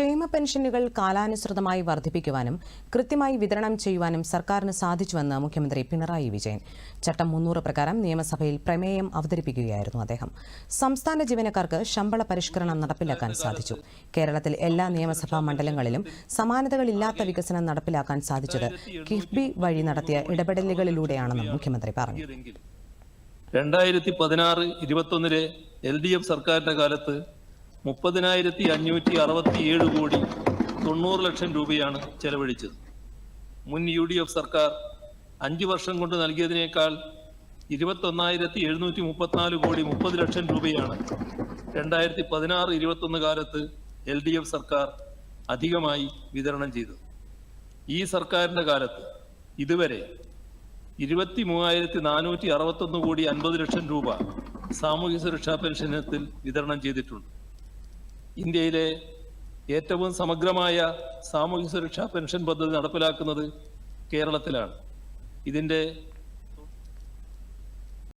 ക്ഷേമ പെൻഷനുകൾ കാലാനുസൃതമായി വർദ്ധിപ്പിക്കുവാനും കൃത്യമായി വിതരണം ചെയ്യുവാനും സർക്കാരിന് സാധിച്ചുവെന്ന് മുഖ്യമന്ത്രി പിണറായി വിജയൻ. ചട്ടം മുന്നൂറ് പ്രകാരം നിയമസഭയിൽ പ്രമേയം അവതരിപ്പിക്കുകയായിരുന്നു അദ്ദേഹം. സംസ്ഥാന ജീവനക്കാർക്ക് ശമ്പള പരിഷ്കരണം നടപ്പിലാക്കാൻ സാധിച്ചു. കേരളത്തിൽ എല്ലാ നിയമസഭാ മണ്ഡലങ്ങളിലും സമാനതകളില്ലാത്ത വികസനം നടപ്പിലാക്കാൻ സാധിച്ചത് കിഫ്ബി വഴി നടത്തിയ ഇടപെടലുകളിലൂടെയാണെന്നും മുഖ്യമന്ത്രി പറഞ്ഞു. രണ്ടായിരത്തി പതിനാറ് ഇരുപത്തൊന്നിലെ എൽ ഡി എഫ് സർക്കാരിന്റെ കാലത്ത് മുപ്പതിനായിരത്തി അഞ്ഞൂറ്റി അറുപത്തിയേഴ് കോടി തൊണ്ണൂറ് ലക്ഷം രൂപയാണ് ചെലവഴിച്ചത്. മുൻ യു ഡി എഫ് സർക്കാർ അഞ്ചു വർഷം കൊണ്ട് നൽകിയതിനേക്കാൾ ഇരുപത്തൊന്നായിരത്തി എഴുന്നൂറ്റി മുപ്പത്തിനാല് കോടി മുപ്പത് ലക്ഷം രൂപയാണ് രണ്ടായിരത്തി പതിനാറ് ഇരുപത്തൊന്ന് കാലത്ത് എൽ ഡി എഫ് സർക്കാർ അധികമായി വിതരണം ചെയ്തത്. ഈ സർക്കാരിന്റെ കാലത്ത് ഇതുവരെ ഇരുപത്തി മൂവായിരത്തി നാനൂറ്റി അറുപത്തൊന്ന് കോടി അൻപത് ലക്ഷം രൂപ സാമൂഹ്യ സുരക്ഷാ പെൻഷനത്തിൽ വിതരണം ചെയ്തിട്ടുണ്ട്. ഇന്ത്യയിലെ ഏറ്റവും സമഗ്രമായ സാമൂഹ്യ സുരക്ഷാ പെൻഷൻ പദ്ധതി നടപ്പിലാക്കുന്നത് കേരളത്തിലാണ്. ഇതിന്റെ